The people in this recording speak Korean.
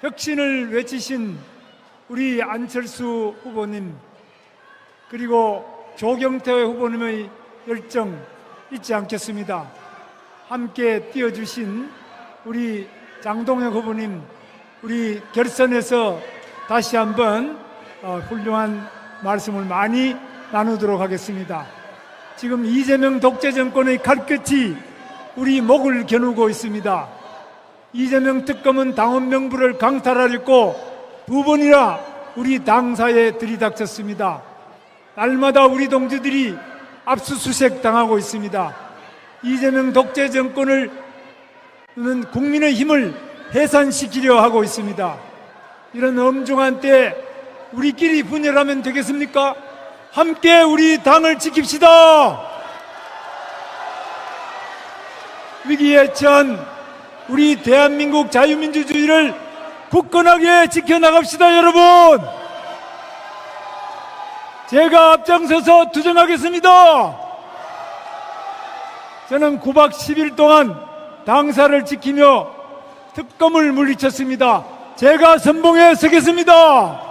혁신을 외치신 우리 안철수 후보님 그리고 조경태 후보님의 열정 잊지 않겠습니다. 함께 뛰어주신 우리 장동혁 후보님 우리 결선에서 다시 한번 어, 훌륭한 말씀을 많이 나누도록 하겠습니다. 지금 이재명 독재 정권의 칼끝이 우리 목을 겨누고 있습니다. 이재명 특검은 당원 명부를 강탈하려고 두 번이나 우리 당사에 들이닥쳤습니다. 날마다 우리 동지들이 압수수색 당하고 있습니다. 이재명 독재 정권을 는 국민의 힘을 해산시키려 하고 있습니다. 이런 엄중한 때 우리끼리 분열하면 되겠습니까? 함께 우리 당을 지킵시다. 위기에 처한 우리 대한민국 자유민주주의를 굳건하게 지켜나갑시다, 여러분! 제가 앞장서서 투쟁하겠습니다! 저는 9박 10일 동안 당사를 지키며 특검을 물리쳤습니다. 제가 선봉에 서겠습니다!